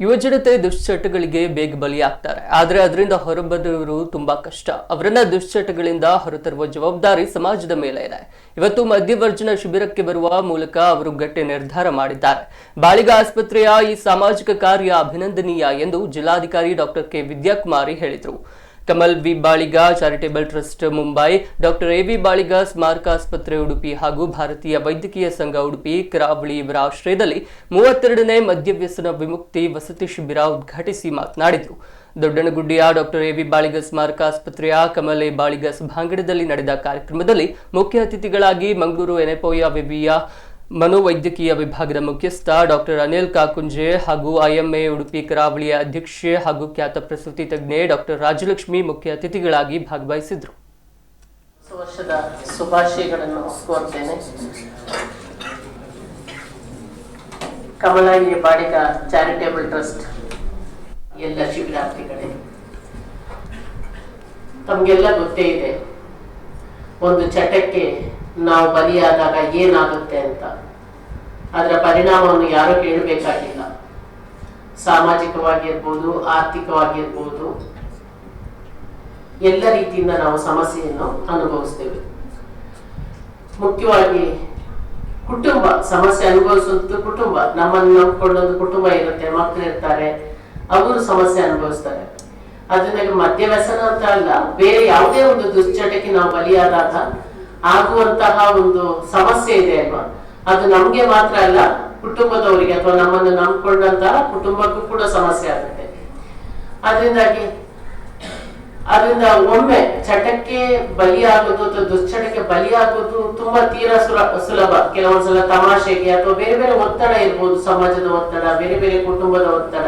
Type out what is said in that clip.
ಯುವಜನತೆ ದುಶ್ಚಟಗಳಿಗೆ ಬೇಗ ಬಲಿಯಾಗ್ತಾರೆ. ಆದರೆ ಅದರಿಂದ ಹೊರಬರುವುದು ತುಂಬಾ ಕಷ್ಟ. ಅವರನ್ನ ದುಶ್ಚಟಗಳಿಂದ ಹೊರತರುವ ಜವಾಬ್ದಾರಿ ಸಮಾಜದ ಮೇಲೆ ಇದೆ. ಇವತ್ತು ಮಧ್ಯವರ್ಜನ ಶಿಬಿರಕ್ಕೆ ಬರುವ ಮೂಲಕ ಅವರು ಗಟ್ಟಿ ನಿರ್ಧಾರ ಮಾಡಿದ್ದಾರೆ. ಬಾಳಿಗ ಆಸ್ಪತ್ರೆಯ ಈ ಸಾಮಾಜಿಕ ಕಾರ್ಯ ಅಭಿನಂದನೀಯ ಎಂದು ಜಿಲ್ಲಾಧಿಕಾರಿ ಡಾಕ್ಟರ್ ಕೆ ವಿದ್ಯಾಕುಮಾರಿ ಹೇಳಿದರು. Kamal V. Baliga, charitable trust Mumbai, doctor A. V. Baliga ಸ್ಮಾರಕ ಆಸ್ಪತ್ರೆ ಉಡುಪಿ ಹಾಗೂ ಭಾರತೀಯ ವೈದ್ಯಕೀಯ ಸಂಘ ಉಡುಪಿ, ಕರಾವಳಿ ಇವರ ಆಶ್ರಯದಲ್ಲಿ ಮೂವತ್ತೆರಡನೇ ಮದ್ಯವ್ಯಸನ ವಿಮುಕ್ತಿ ವಸತಿ ಶಿಬಿರ ಉದ್ಘಾಟಿಸಿ ಮಾತನಾಡಿದರು. ದೊಡ್ಡನಗುಡ್ಡಿಯ ಡಾಕ್ಟರ್ ಎ. ವಿ. ಬಾಳಿಗ ಸ್ಮಾರಕ ಆಸ್ಪತ್ರೆಯ ಕಮಲ್ ಎ. ಬಾಳಿಗ ಸಭಾಂಗಣದಲ್ಲಿ ನಡೆದ ಕಾರ್ಯಕ್ರಮದಲ್ಲಿ ಮುಖ್ಯ ಅತಿಥಿಗಳಾಗಿ ಮಂಗಳೂರು, ಎನೆಪೋಯ, ವಿವಿಯ ಮನೋವೈದ್ಯಕೀಯ ವಿಭಾಗದ ಮುಖ್ಯಸ್ಥ ಡಾಕ್ಟರ್ ಅನಿಲ್ ಕಾಕುಂಜೆ ಹಾಗೂ ಐಎಂಎ ಉಡುಪಿ ಕರಾವಳಿಯ ಅಧ್ಯಕ್ಷೆ ಹಾಗೂ ಖ್ಯಾತ ಪ್ರಸೂತಿ ತಜ್ಞೆ ಡಾಕ್ಟರ್ ರಾಜಲಕ್ಷ್ಮಿ ಮುಖ್ಯ ಅತಿಥಿಗಳಾಗಿ ಭಾಗವಹಿಸಿದರು. ಹೊಸ ವರ್ಷದ ಶುಭಾಶಯಗಳನ್ನು ಕೋರ್ತೇನೆ ಕಮಲಾಯಿ ಬಾಡಿಗ ಚಾರಿಟೇಬಲ್ ಟ್ರಸ್ಟ್ ಎಲ್ಲ ಶಿಬಿರಾರ್ಥಿಗಳೇ ತಮಗೆಲ್ಲ ಗೊತ್ತೇ ಇದೆ. ಒಂದು ಚಟಕ್ಕೆ ನಾವು ಬಲಿಯಾದಾಗ ಏನಾಗುತ್ತೆ ಅಂತ. ಅದರ ಪರಿಣಾಮವನ್ನು ಯಾರು ಕೇಳಬೇಕಾಗಿಲ್ಲ. ಸಾಮಾಜಿಕವಾಗಿರ್ಬೋದು, ಆರ್ಥಿಕವಾಗಿರ್ಬೋದು, ಎಲ್ಲ ರೀತಿಯಿಂದ ನಾವು ಸಮಸ್ಯೆಯನ್ನು ಅನುಭವಿಸ್ತೇವೆ. ಮುಖ್ಯವಾಗಿ ಕುಟುಂಬ, ಸಮಸ್ಯೆ ಅನುಭವಿಸುವುದು ಕುಟುಂಬ. ನಮ್ಮನ್ನು ನಂಬ್ಕೊಂಡೊಂದು ಕುಟುಂಬ ಇರುತ್ತೆ ಮಕ್ಕಳು ಇರ್ತಾರೆ, ಅವರು ಸಮಸ್ಯೆ ಅನುಭವಿಸ್ತಾರೆ. ಅದನ್ನ ಮದ್ಯವ್ಯಸನ ಅಂತ ಅಲ್ಲ, ಬೇರೆ ಯಾವುದೇ ಒಂದು ದುಶ್ಚಟಕ್ಕೆ ನಾವು ಬಲಿಯಾದಾಗ ಆಗುವಂತಹ ಒಂದು ಸಮಸ್ಯೆ ಇದೆ ಅಲ್ವಾ? ಅದು ನಮ್ಗೆ ಮಾತ್ರ ಅಲ್ಲ, ಕುಟುಂಬದವರಿಗೆ ಅಥವಾ ನಮ್ಮನ್ನು ನಂಬ್ಕೊಂಡಂತಹ ಕುಟುಂಬಕ್ಕೂ ಕೂಡ ಸಮಸ್ಯೆ ಆಗುತ್ತೆ. ಅದರಿಂದಾಗಿ, ಅದರಿಂದ ಒಮ್ಮೆ ಚಟಕ್ಕೆ ಬಲಿಯಾಗೋದು ಅಥವಾ ದುಶ್ಚಟಕ್ಕೆ ಬಲಿಯಾಗೋದು ತುಂಬಾ ತೀರಾ ಸುಲ, ಸುಲಭ. ಕೆಲವೊಂದ್ಸಲ ತಮಾಷೆಗೆ ಅಥವಾ ಬೇರೆ ಬೇರೆ ಒತ್ತಡ ಇರ್ಬೋದು, ಸಮಾಜದ ಒತ್ತಡ, ಬೇರೆ ಬೇರೆ ಕುಟುಂಬದ ಒತ್ತಡ.